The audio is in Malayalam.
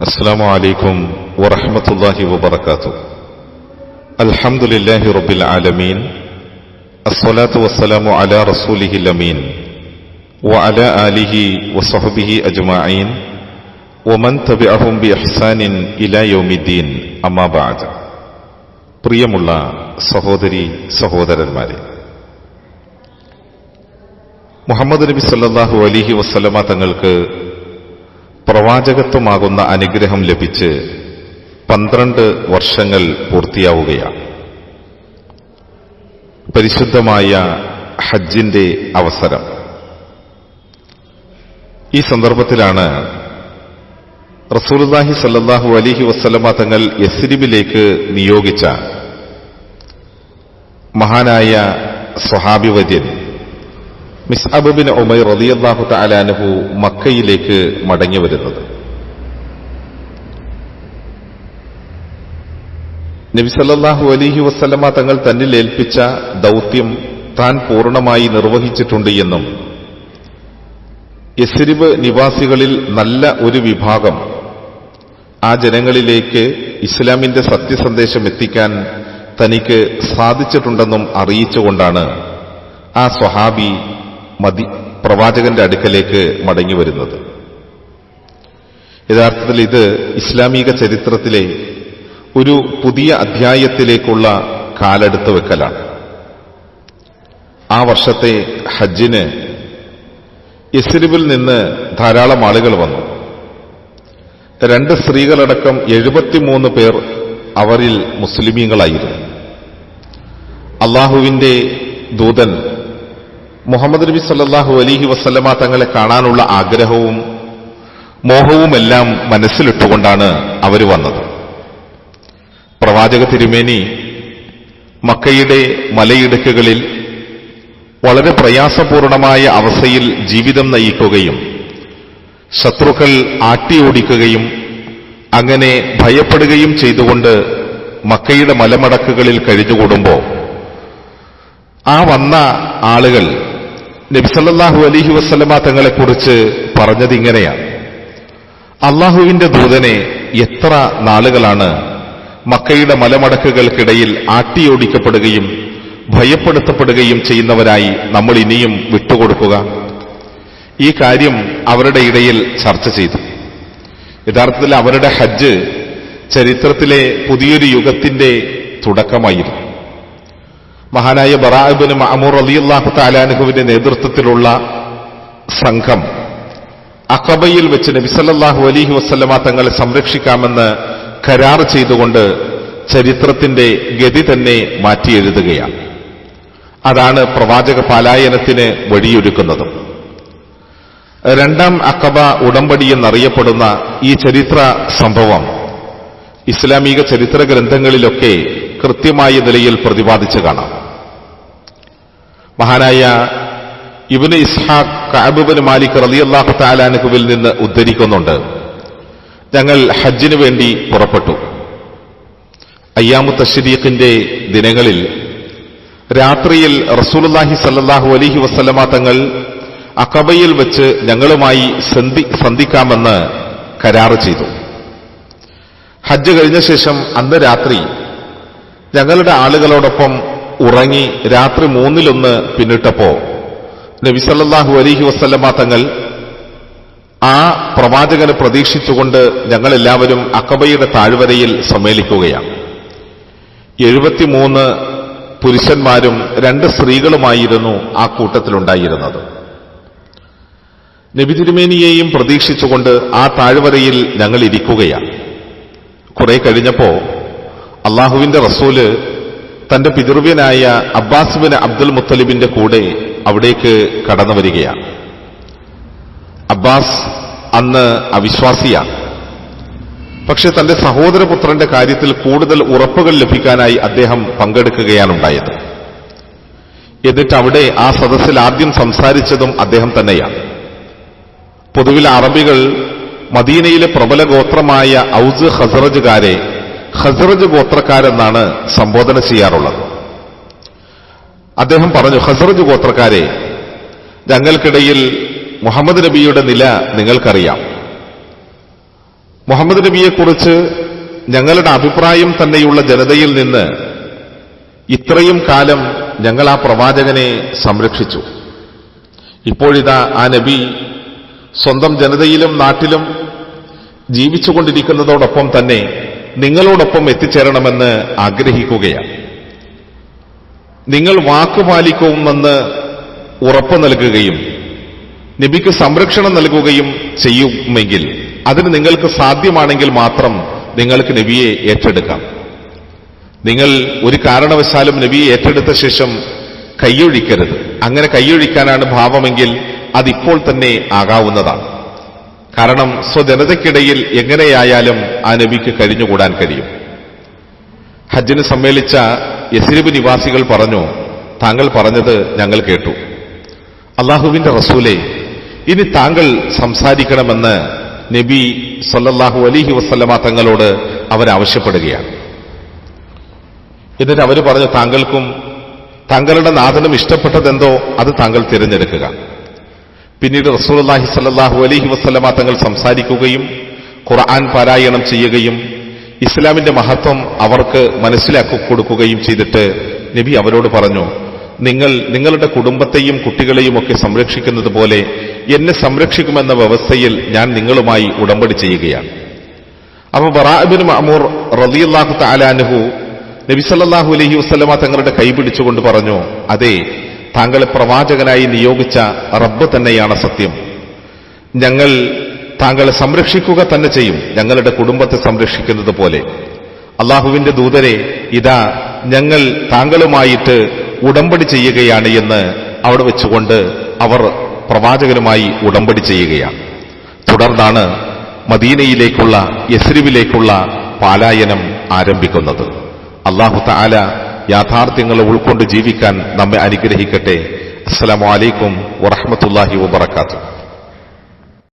السلام عليكم ورحمة الله وبركاته الحمد لله رب العالمين الصلاة والسلام على رسوله الأمين وعلى آله وصحبه أجمعين ومن تبعهم بإحسان إلى يوم الدين أما بعد പ്രിയമുള്ള സഹോദരി സഹോദരന്മാരെ മുഹമ്മദ് നബി സല്ലല്ലാഹു അലിഹി വസ്ലമ തങ്ങൾക്ക് പ്രവാചകത്വമാകുന്ന അനുഗ്രഹം ലഭിച്ച് പന്ത്രണ്ട് വർഷങ്ങൾ പൂർത്തിയാവുകയാണ്. പരിശുദ്ധമായ ഹജ്ജിന്റെ അവസരം. ഈ സന്ദർഭത്തിലാണ് റസൂൽദാഹി സല്ലാഹു അലിഹി വസ്ലമ തങ്ങൾ യസ്രിബിലേക്ക് നിയോഗിച്ച മഹാനായ സ്വഹാബിവര്യൻ മിസ്അബ് ബിൻ ഉമൈർ റളിയല്ലാഹു തആലാനഹു മക്കയിലേക്ക് മടങ്ങി വരുന്നത്. നബിസല്ലാഹു സല്ലല്ലാഹു വസ്ലമ തങ്ങൾ തന്നിൽ ഏൽപ്പിച്ച ദൗത്യം താൻ പൂർണമായി നിർവഹിച്ചിട്ടുണ്ട് എന്നും യസ്രിബ് നിവാസികളിൽ നല്ല ഒരു വിഭാഗം ആ ജനങ്ങളിലേക്ക് ഇസ്ലാമിന്റെ സത്യസന്ദേശം എത്തിക്കാൻ തനിക്ക് സാധിച്ചിട്ടുണ്ടെന്നും അറിയിച്ചുകൊണ്ടാണ് ആ സ്വഹാബി മതി പ്രവാചകന്റെ അടുക്കലേക്ക് മടങ്ങി വരുന്നത്. യഥാർത്ഥത്തിൽ ഇത് ഇസ്ലാമിക ചരിത്രത്തിലെ ഒരു പുതിയ അധ്യായത്തിലേക്കുള്ള കാലെടുത്ത് വെക്കലാണ്. ആ വർഷത്തെ ഹജ്ജിന് യസ്രിബിൽ നിന്ന് ധാരാളം ആളുകൾ വന്നു. രണ്ട് സ്ത്രീകളടക്കം എഴുപത്തിമൂന്ന് പേർ അവരിൽ മുസ്ലിമീങ്ങളായിരുന്നു. അള്ളാഹുവിന്റെ ദൂതൻ മുഹമ്മദ് നബി സല്ലാഹു അലിഹി വസ്ലമ തങ്ങളെ കാണാനുള്ള ആഗ്രഹവും മോഹവുമെല്ലാം മനസ്സിലിട്ടുകൊണ്ടാണ് അവർ വന്നത്. പ്രവാചക തിരുമേനി മക്കയുടെ മലയിടുക്കുകളിൽ വളരെ പ്രയാസപൂർണമായ അവസ്ഥയിൽ ജീവിതം നയിക്കുകയും ശത്രുക്കൾ ആട്ടിയോടിക്കുകയും അങ്ങനെ ഭയപ്പെടുകയും ചെയ്തുകൊണ്ട് മക്കയുടെ മലമടക്കുകളിൽ കഴിഞ്ഞുകൂടുമ്പോൾ ആ വന്ന ആളുകൾ നബിസല്ലാഹു അലിഹി വസ്ലമ തങ്ങളെക്കുറിച്ച് പറഞ്ഞത് ഇങ്ങനെയാണ് അള്ളാഹുവിന്റെ ദൂതനെ എത്ര നാളുകളാണ് മക്കയുടെ മലമടക്കുകൾക്കിടയിൽ ആട്ടിയോടിക്കപ്പെടുകയും ഭയപ്പെടുത്തപ്പെടുകയും ചെയ്യുന്നവരായി നമ്മൾ ഇനിയും വിട്ടുകൊടുക്കുക. ഈ കാര്യം അവരുടെ ഇടയിൽ ചർച്ച ചെയ്തു. യഥാർത്ഥത്തിൽ അവരുടെ ഹജ്ജ് ചരിത്രത്തിലെ പുതിയൊരു യുഗത്തിന്റെ തുടക്കമായിരുന്നു. മഹാനായ ബറാബിന് മഅമൂർ അള്ളാഹു താലാനുഹുവിന്റെ നേതൃത്വത്തിലുള്ള സംഘം അക്കബയിൽ വെച്ച് നബിസല്ലാഹു അലിഹി വസ്ലമ തങ്ങളെ സംരക്ഷിക്കാമെന്ന് കരാർ ചെയ്തുകൊണ്ട് ചരിത്രത്തിന്റെ ഗതി തന്നെ മാറ്റിയെഴുതുകയാണ് അതാണ് പ്രവാചക പലായനത്തിന് വഴിയൊരുക്കുന്നതും. രണ്ടാം അക്കബ ഉടമ്പടി എന്നറിയപ്പെടുന്ന ഈ ചരിത്ര സംഭവം ഇസ്ലാമിക ചരിത്ര ഗ്രന്ഥങ്ങളിലൊക്കെ കൃത്യമായ നിലയിൽ പ്രതിപാദിച്ചു കാണാം. മഹാനായ ഇബിന് ഇസ്ഹാഖ് കാബുബിന് മാലിക് റലിയല്ലാഹു താലാനുഹുവിൽ നിന്ന് ഉദ്ധരിക്കുന്നുണ്ട്. ഞങ്ങൾ ഹജ്ജിനു വേണ്ടി പുറപ്പെട്ടു. അയ്യാമു തഷരീഖിന്റെ ദിനങ്ങളിൽ രാത്രിയിൽ റസൂലുല്ലാഹി സല്ലാഹു അലഹി വസ്ലമ തങ്ങൾ അക്കബയിൽ വെച്ച് ഞങ്ങളുമായി സന്ധി സന്ധിക്കാമെന്ന് കരാറ് ചെയ്തു. ഹജ്ജ് കഴിഞ്ഞ ശേഷം അന്ന് രാത്രി ഞങ്ങളുടെ ആളുകളോടൊപ്പം ഉറങ്ങി രാത്രി മൂന്നിലൊന്ന് പിന്നിട്ടപ്പോ നബിസല്ലാഹു അലിഹി വസ്ലമ തങ്ങൾ ആ പ്രവാചകനെ പ്രതീക്ഷിച്ചുകൊണ്ട് ഞങ്ങളെല്ലാവരും അക്കബയുടെ താഴ്വരയിൽ സമ്മേളിക്കുകയാണ്. എഴുപത്തിമൂന്ന് പുരുഷന്മാരും രണ്ട് സ്ത്രീകളുമായിരുന്നു ആ കൂട്ടത്തിലുണ്ടായിരുന്നത്. നബി തിരുമേനിയെയും പ്രതീക്ഷിച്ചുകൊണ്ട് ആ താഴ്വരയിൽ ഞങ്ങൾ ഇരിക്കുകയാണ് കുറെ കഴിഞ്ഞപ്പോ അള്ളാഹുവിന്റെ റസൂൽ തന്റെ പിതൃവ്യനായ അബ്ബാസ് ബിൻ അബ്ദുൽ മുത്തലിബിന്റെ കൂടെ അവിടേക്ക് കടന്നു വരികയാണ്. അബ്ബാസ് അന്ന് അവിശ്വാസിയാണ്. പക്ഷെ തന്റെ സഹോദരപുത്രന്റെ കാര്യത്തിൽ കൂടുതൽ ഉറപ്പുകൾ ലഭിക്കാനായി അദ്ദേഹം പങ്കെടുക്കുകയാണ് ഉണ്ടായത് എന്നിട്ട് അവിടെ ആ സദസ്സിൽ ആദ്യം സംസാരിച്ചതും അദ്ദേഹം തന്നെയാണ്. പൊതുവിൽ അറബികൾ മദീനയിലെ പ്രബല ഗോത്രമായ ഔസ് ഹസറജുകാരെ ഹസറജ് ഗോത്രക്കാരെന്നാണ് സംബോധന ചെയ്യാറുള്ളത്. അദ്ദേഹം പറഞ്ഞു ഹസറജ് ഗോത്രക്കാരെ ഞങ്ങൾക്കിടയിൽ മുഹമ്മദ് നബിയുടെ നില നിങ്ങൾക്കറിയാം. മുഹമ്മദ് നബിയെക്കുറിച്ച് ഞങ്ങളുടെ അഭിപ്രായം തന്നെയുള്ള ജനതയിൽ നിന്ന് ഇത്രയും കാലം ഞങ്ങൾ ആ പ്രവാചകനെ സംരക്ഷിച്ചു. ഇപ്പോഴിതാ ആ നബി സ്വന്തം ജനതയിലും നാട്ടിലും ജീവിച്ചുകൊണ്ടിരിക്കുന്നതോടൊപ്പം തന്നെ നിങ്ങളോടൊപ്പം എത്തിച്ചേരണമെന്ന് ആഗ്രഹിക്കുകയാണ്. നിങ്ങൾ വാക്കുപാലിക്കുമെന്ന് ഉറപ്പ് നൽകുകയും നബിക്ക് സംരക്ഷണം നൽകുകയും ചെയ്യുമെങ്കിൽ അതിന് നിങ്ങൾക്ക് സാധ്യമാണെങ്കിൽ മാത്രം നിങ്ങൾക്ക് നബിയെ ഏറ്റെടുക്കാം. നിങ്ങൾ ഒരു കാരണവശാലും നബിയെ ഏറ്റെടുത്ത ശേഷം കൈയൊഴിക്കരുത്. അങ്ങനെ കൈയൊഴിക്കാനാണ് ഭാവമെങ്കിൽ അതിപ്പോൾ തന്നെ ആകാവുന്നതാണ്. കാരണം സ്വജനതയ്ക്കിടയിൽ എങ്ങനെയായാലും ആ നബിക്ക് കഴിഞ്ഞുകൂടാൻ കഴിയും. ഹജ്ജിന് സമ്മേളിച്ച യസ്രിബ് നിവാസികൾ പറഞ്ഞു താങ്കൾ പറഞ്ഞത് ഞങ്ങൾ കേട്ടു. അള്ളാഹുവിന്റെ റസൂലെ ഇനി താങ്കൾ സംസാരിക്കണമെന്ന് നബി സല്ലാഹു അലിഹി വസ്ലമ തങ്ങളോട് അവരാവശ്യപ്പെടുകയാണ് എന്നിട്ട് അവർ പറഞ്ഞു താങ്കൾക്കും താങ്കളുടെ നാഥനും ഇഷ്ടപ്പെട്ടതെന്തോ അത് താങ്കൾ തിരഞ്ഞെടുക്കുക. പിന്നീട് റസൂലുള്ളാഹി സല്ലാഹു അലഹി വസല്ലമ തങ്ങൾ സംസാരിക്കുകയും ഖുർആൻ പാരായണം ചെയ്യുകയും ഇസ്ലാമിന്റെ മഹത്വം അവർക്ക് മനസ്സിലാക്കി കൊടുക്കുകയും ചെയ്തിട്ട് നബി അവരോട് പറഞ്ഞു നിങ്ങൾ നിങ്ങളുടെ കുടുംബത്തെയും കുട്ടികളെയും ഒക്കെ സംരക്ഷിക്കുന്നത് പോലെ എന്നെ സംരക്ഷിക്കുമെന്ന വ്യവസ്ഥയിൽ ഞാൻ നിങ്ങളുമായി ഉടമ്പടി ചെയ്യുകയാണ്. അപ്പൊ ബറാബിൻ മഅമൂർ റളിയല്ലാഹു താലാനുഹു നബി സല്ലാഹു അലഹി വസല്ലമ തങ്ങളുടെ കൈ പിടിച്ചുകൊണ്ട് പറഞ്ഞു അതെ താങ്കളെ പ്രവാചകനായി നിയോഗിച്ച റബ്ബ് തന്നെയാണ് സത്യം. ഞങ്ങൾ താങ്കളെ സംരക്ഷിക്കുക തന്നെ ചെയ്യും. ഞങ്ങളുടെ കുടുംബത്തെ സംരക്ഷിക്കുന്നത് പോലെ. അള്ളാഹുവിന്റെ ദൂതരെ ഇതാ ഞങ്ങൾ താങ്കളുമായിട്ട് ഉടമ്പടി ചെയ്യുകയാണ് എന്ന് അവിടെ വെച്ചുകൊണ്ട് അവർ പ്രവാചകനുമായി ഉടമ്പടി ചെയ്യുകയാണ്. തുടർന്നാണ് മദീനയിലേക്കുള്ള യസ്രിവിലേക്കുള്ള പാലായനം ആരംഭിക്കുന്നത്. അള്ളാഹു താല യാഥാർത്ഥ്യങ്ങളെ ഉൾക്കൊണ്ട് ജീവിക്കാൻ നമ്മെ അനുഗ്രഹിക്കട്ടെ. അസ്സലാമു അലൈക്കും വറഹമത്തല്ലാഹി വബർക്കാത്തു